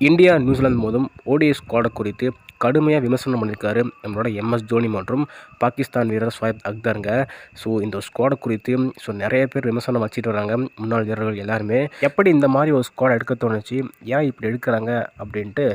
India New Zealand மோதும் ODIs ஸ்குவாடை குறித்து கடுமையாக விமர்சனம் பண்ணியிருக்காரு நம்மளோட எம்எஸ் தோனி மற்றும் பாகிஸ்தான் வீரர் ஸ்வாயத் அக்தருங்க. ஸோ இந்த ஸ்குவாடை குறித்து ஸோ நிறைய பேர் விமர்சனம் வச்சுட்டு வராங்க. முன்னாள் வீரர்கள் எல்லாருமே. எப்படி இந்த மாதிரி ஒரு ஸ்குவாட் எடுக்க தோணுச்சு? ஏன் இப்படி எடுக்கிறாங்க? அப்படின்ட்டு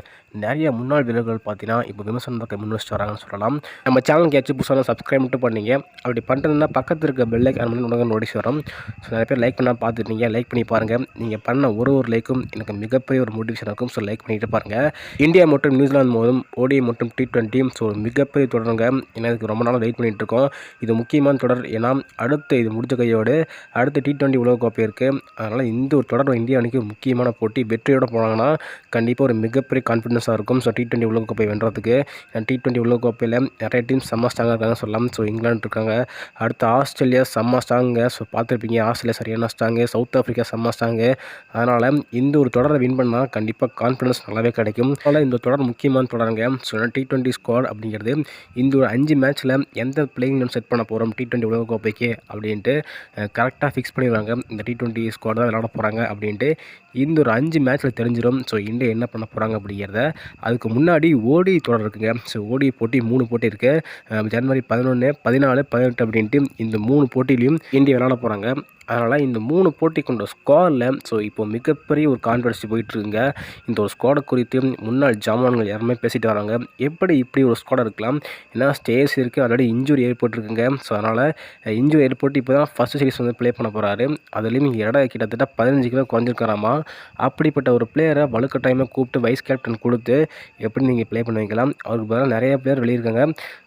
நிறைய முன்னாள் வீரர்கள் பார்த்தீங்கன்னா இப்போ விமர்சனத்தை முன் வச்சுட்டு வராங்கன்னு சொல்லலாம். நம்ம சேனலுக்கு ஏதாச்சும் புதுசாக சப்ஸ்கிரைப் மட்டும் பண்ணீங்க. அப்படி பண்ணுறதுனா பக்கத்தில் இருக்க பெல்லைக் ஆன் பண்ணி உனக்கு நோட்டீஸ் வரும். ஸோ நிறைய பேர் லைக் பண்ணால் பார்த்துருந்தீங்க லைக் பண்ணி பாருங்கள் நீங்கள் பண்ண ஒரு ஒரு லைக்கும் எனக்கு மிகப்பெரிய ஒரு மோட்டிவேஷன் இருக்கும். ஸோ லைக் பண்ணிட்டு பாருங்கள் இந்தியா மற்றும் நியூசிலாந்து மூலம் ஓடி மற்றும் டி டுவெண்ட்டி ஸோ மிகப்பெரிய தொடருங்க. எனக்கு ரொம்ப நாளாக வெயிட் பண்ணிகிட்டு இருக்கோம். இது முக்கியமான தொடர். ஏன்னா அடுத்து இது முடிஞ்ச கையோடு அடுத்து டி டுவெண்ட்டி உலகக்கோப்பை இருக்குது அதனால் இந்த ஒரு தொடர் இந்தியா அணிக்கு முக்கியமான போட்டி வெற்றியோடு போனாங்கன்னா கண்டிப்பாக ஒரு மிகப்பெரிய கான்ஃபிடன்ஸாக இருக்கும். ஸோ டி டுவெண்ட்டி உலகக்கோப்பை வென்றதுக்கு. டி டுவெண்ட்டி உலகக்கோப்பையில் நிறைய டீம் செம்ம ஸ்ட்ராங்காக இருக்காங்க சொல்லலாம். ஸோ இங்கிலாந்து இருக்காங்க. அடுத்து ஆஸ்திரேலியா செம்ம ஸ்ட்ராங்க ஸோ பார்த்துருப்பீங்க ஆஸ்திரேலியா சரியான ஸ்ட்ராங்கு சவுத் ஆஃப்ரிக்கா செம்ம ஸ்ட்ராங்கு அதனால் இந்த ஒரு தொடரை வின் பண்ணால் கண்டிப்பாக கான்ஃபிடன்ஸ் நல்லாவே கிடைக்கும். அதனால் இந்த தொடர் முக்கியமான தொடருங்க. ஸோ டி டுவெண்ட்டி ஸ்குவாட் அப்படிங்கிறது இந்த ஒரு அஞ்சு மேட்ச்சில் எந்த பிளேயிங் நம்ம செட் பண்ண போகிறோம் டி டுவெண்ட்டி உலகக்கோப்பைக்கு அப்படின்ட்டு கரெக்டாக ஃபிக்ஸ் பண்ணிடுவாங்க. இந்த டி டுவெண்ட்டி ஸ்குவாட் தான் விளாட போகிறாங்க அப்படின்ட்டு இந்த ஒரு அஞ்சு மேட்ச்சில் தெரிஞ்சிடும் ஸோ இந்தியா என்ன பண்ண போகிறாங்க அப்படிங்கிறத அதுக்கு முன்னாடி ஓடி தொடர் இருக்குங்க. ஸோ ஓடி போட்டி மூணு போட்டி இருக்குது ஜனவரி பதினொன்று பதினாலு பதினெட்டு அப்படின்ட்டு இந்த மூணு போட்டிலையும் இந்தியா விளாட போகிறாங்க அதனால் இந்த மூணு போட்டி கொண்ட ஸ்குவாடில் ஸோ இப்போ மிகப்பெரிய ஒரு கான்ட்ரவர்சி போயிட்டுருக்குங்க. இந்த ஒரு ஸ்குவாடை குறித்து முன்னாள் ஜாமான்கள் யாருமே பேசிட்டு வராங்க. எப்படி இப்படி ஒரு ஸ்குவாடாக இருக்கலாம்? ஏன்னா ஸ்டேஸ் இருக்குது ஆல்ரெடி இன்ஜுரி ஏற்பட்டுருக்குங்க. ஸோ அதனால் இன்ஜுரி ஏற்பட்டு இப்போ தான் ஃபஸ்ட்டு சீரிஸ் வந்து ப்ளே பண்ண போகிறாரு அதுலேயும் எடை கிட்டத்தட்ட பதினஞ்சு கிலோ குறைஞ்சிருக்காராமா? அப்படிப்பட்ட ஒரு பிளேயரை வலுக்கட்டாயமாக கூப்பிட்டு வைஸ் கேப்டன் கொடுத்து எப்படி நீங்கள் ப்ளே பண்ண வைக்கலாம்? அவருக்கு பதிலாக நிறைய பேர் வெளியிருக்காங்க.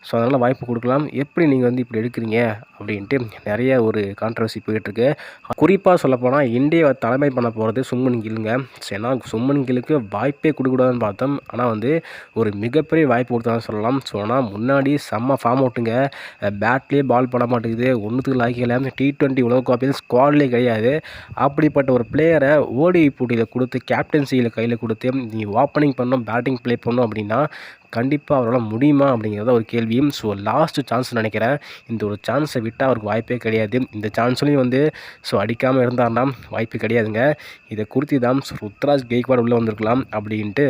ஸோ அதனால் வாய்ப்பு கொடுக்கலாம். எப்படி நீங்கள் வந்து இப்படி எடுக்கிறீங்க? அப்படின்ட்டு நிறைய ஒரு கான்ட்ரவர்சி போயிட்டுருக்கு. குறிப்பாக சொல்லப்போனால் இந்தியாவை தலைமை பண்ண போகிறது சும்மன் கில்லுங்க. ஏன்னா சும்மன் கில்லுக்கு வாய்ப்பே கொடுக்கூடாதுன்னு பார்த்தோம். ஆனால் வந்து ஒரு மிகப்பெரிய வாய்ப்பு கொடுத்தான்னு சொல்லலாம். ஸோ ஆனால் முன்னாடி செம்ம ஃபார்ம் அவுட்டுங்க பேட்லேயே பால் பண்ண மாட்டேங்குது. ஒன்றுத்துக்கு லாய்க்கல டி டுவெண்ட்டி உலகக்கோப்பையில் ஸ்குவாட்லேயே கிடையாது. அப்படிப்பட்ட ஒரு பிளேயரை ஓடி போட்டியில் கொடுத்து கேப்டன்சியில் கையில் கொடுத்து நீ ஓப்பனிங் பண்ணோம் பேட்டிங் ப்ளே பண்ணோம் அப்படின்னா கண்டிப்பாக அவரால் முடியுமா அப்படிங்கிறத ஒரு கேள்வியும் ஸோ லாஸ்ட்டு சான்ஸ் நினைக்கிறேன். இந்த ஒரு சான்ஸை விட்டால் அவருக்கு வாய்ப்பே கிடையாது. இந்த சான்ஸ்லையும் வந்து ஸோ அடிக்காமல் இருந்தார்னா வாய்ப்பு கிடையாதுங்க. இதை குறித்து தான் ருத்ராஜ் கெய்க்வாட் உள்ளே வந்திருக்கலாம் அப்படின்ட்டு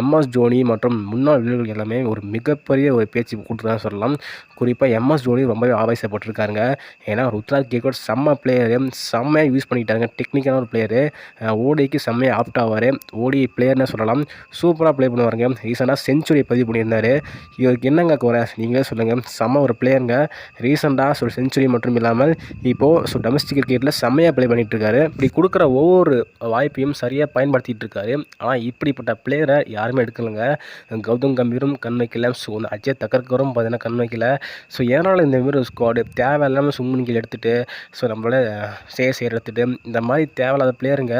எம்எஸ் ஜோனி மற்றும் முன்னாள் வீரர்கள் எல்லாமே ஒரு மிகப்பெரிய ஒரு பேச்சு கொடுத்துதான் சொல்லலாம். குறிப்பாக எம்எஸ் ஜோனி ரொம்பவே ஆவேசப்பட்டிருக்காருங்க. ஏன்னா ருத்ராஜ் கெய்க்வாட் செம்ம பிளேயரு செம்மையாக யூஸ் பண்ணிக்கிட்டாங்க டெக்னிக்கலான ஒரு பிளேயரு ஓடிக்கு செம்மையாக ஆப்ட் ஆவார். ஓடி பிளேயர்னு சொல்லலாம். சூப்பராக ப்ளே பண்ணுவாருங்க. ரீசெண்டாக செஞ்சுரி பதிவு பண்ணியிருந்தார் இவருக்கு என்னங்க குறை? நீங்களே சொல்லுங்கள் செம்ம ஒரு பிளேயருங்க ரீசெண்டாக ஸோ செஞ்சுரி மட்டும் இல்லாமல் இப்போது ஸோ டொமஸ்டிக் கிரிக்கெட்டில் செம்மையாக ப்ளே பண்ணிகிட்ருக்காரு இப்படி கொடுக்குற ஒவ்வொரு வாய்ப்பையும் சரியாக பயன்படுத்திகிட்டு இருக்காரு ஆனால் இப்படிப்பட்ட பிளேயரை யாருமே எடுக்கலைங்க. கௌதம் கம்பீரும் கண் வைக்கல. ஸோ இந்த அஜய் தக்கர்கரும் பார்த்தீங்கன்னா கண் வைக்கல. ஸோ ஏனால் இந்த மாதிரி ஒரு ஸ்குவாடு தேவையில்லாமல் சும்முனிகள் எடுத்துகிட்டு ஸோ நம்மளோட சேசையர் எடுத்துகிட்டு இந்த மாதிரி தேவையில்லாத பிளேயருங்க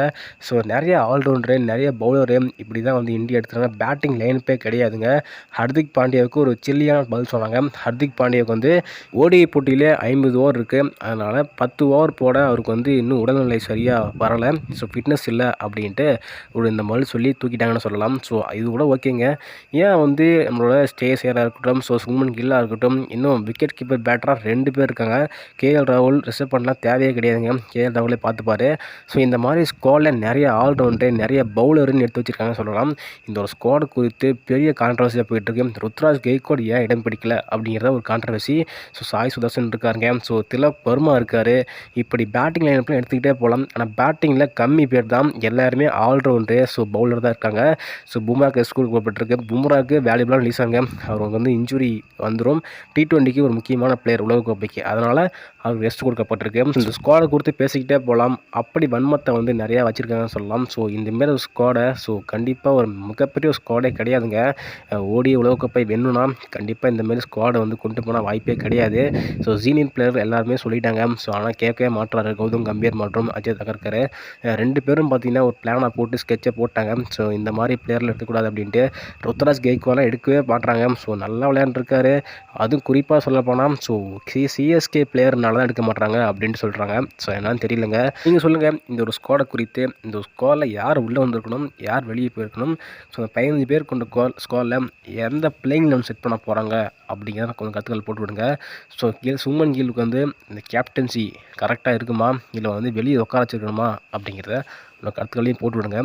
ஸோ நிறைய ஆல்ரவுண்டரு நிறைய பவுலரு இப்படி தான் வந்து இந்தியா எடுத்துகிறாங்க பேட்டிங் லைனப்பே கிடையாதுங்க. ஹர்திக் பாண்டியாவுக்கு ஒரு சில்லியான பதில் சொன்னாங்க. ஹர்திக் பாண்டியாவுக்கு வந்து ஓடிஐ போட்டியிலே ஐம்பது ஓவர் இருக்குது அதனால் பத்து ஓவர் போட அவருக்கு வந்து இன்னும் உடல்நிலை சரியாக வரலை. ஸோ ஃபிட்னஸ் இல்லை அப்படின்ட்டு ஒரு இந்த பதில் சொல்லி தூக்கிட்டாங்கன்னு சொல்லலாம். ஸோ இது கூட ஓகேங்க. ஏன் வந்து நம்மளோட ஸ்டேஸியராக இருக்கட்டும் ஸோ சுமன் கில்லாக இருக்கட்டும் இன்னும் விக்கெட் கீப்பர் பேட்டராக ரெண்டு பேர் இருக்காங்க. கேஎல் ராகுல் ரிசர்வ் பண்ணலாம் தேவையே கிடையாதுங்க. கேஎல் ராகுலே பார்த்துப்பாரு ஸோ இந்த மாதிரி ஸ்குவாடில் நிறைய ஆல்ரவுண்டரு நிறைய பவுலருன்னு எடுத்து வச்சுருக்காங்கன்னு சொல்லலாம். இந்த ஒரு ஸ்குவாடு குறித்து பெரிய கான்ட்ரவர்சியாக போயிட்டுருக்கு ருத்ராஜ் கெய்கோட் ஏன் இடம் பிடிக்கல அப்படிங்கிறத ஒரு கான்ட்ரவர்சி ஸோ சாய் சுதர்சன் இருக்காருங்க. ஸோ திலக் வர்மா இருக்கார். இப்படி பேட்டிங் லைனப்லாம் எடுத்துக்கிட்டே போகலாம். ஆனால் பேட்டிங்கில் கம்மி பேர் தான் எல்லாருமே ஆல்ரவுண்டரு ஸோ பவுலர் தான் இருக்காங்க. ஸோ பும்ராக்கு ஸ்கூலுக்கு போகப்பட்டிருக்கு. பும்ராக்கு வேல்யூபிளான ரிலீஸ் ஆகுங்க அவர் வந்து இன்ஜுரி வந்துடும் டி ட்வெண்ட்டிக்கு ஒரு முக்கியமான பிளேயர் உலகக்கோப்பைக்கு. அதனால் அவருக்கு ரெஸ்ட் கொடுக்கப்பட்டிருக்கு. இந்த ஸ்குவாடை கொடுத்து பேசிக்கிட்டே போகலாம். அப்படி வன்மத்தை வந்து நிறையா வச்சுருக்காங்கன்னு சொல்லலாம். ஸோ இந்தமாரி ஒரு ஸ்குவாடை ஸோ கண்டிப்பாக ஒரு மிகப்பெரிய ஒரு ஸ்குவாடே கிடையாதுங்க. ஓடிய உலகக்கோப்பை வெண்ணுனா கண்டிப்பாக இந்தமாரி ஸ்குவாடை வந்து கொண்டு போனால் வாய்ப்பே கிடையாது. ஸோ சீனியர் பிளேயர் எல்லாருமே சொல்லிட்டாங்க. ஸோ ஆனால் கேட்கவே மாட்டுறாரு கௌதம் கம்பீர் மற்றும் அஜய் தகர்கர் ரெண்டு பேரும் பார்த்தீங்கன்னா ஒரு பிளானை போட்டு ஸ்கெட்சை போட்டாங்க. ஸோ இந்த மாதிரி பிளேயரில் எடுக்கக்கூடாது அப்படின்ட்டு ருத்ராஜ் கெய்க்வாலாம் எடுக்கவே மாட்டுறாங்க ஸோ நல்லா விளையாண்டுருக்காரு. அதுவும் குறிப்பாக சொல்லப்போனால் ஸோ சி சிஎஸ்கே பிளேயர்னால தான் எடுக்க மாட்டாங்க அப்படின்ட்டு சொல்கிறாங்க ஸோ என்னன்னு தெரியலங்க. நீங்கள் சொல்லுங்கள் இந்த ஒரு ஸ்குவாடை குறித்து இந்த ஸ்குவாடில் யார் உள்ளே வந்திருக்கணும்? யார் வெளியே போயிருக்கணும்? ஸோ பதினஞ்சு பேர் கொண்ட ஸ்குவா ஸ்குவாடில் எந்த பிளேயிங் நம்ம செட் பண்ண போகிறாங்க அப்படிங்கிறத கொஞ்சம் கருத்துக்கள் போட்டு விடுங்க. ஸோ கீழ் சுமன் கீழுக்கு வந்து இந்த கேப்டன்சி கரெக்டாக இருக்குமா? இல்லை வந்து வெளியே உட்கார வச்சுருக்கணுமா? அப்படிங்கிறத கருத்துக்களையும் போட்டு விடுங்க.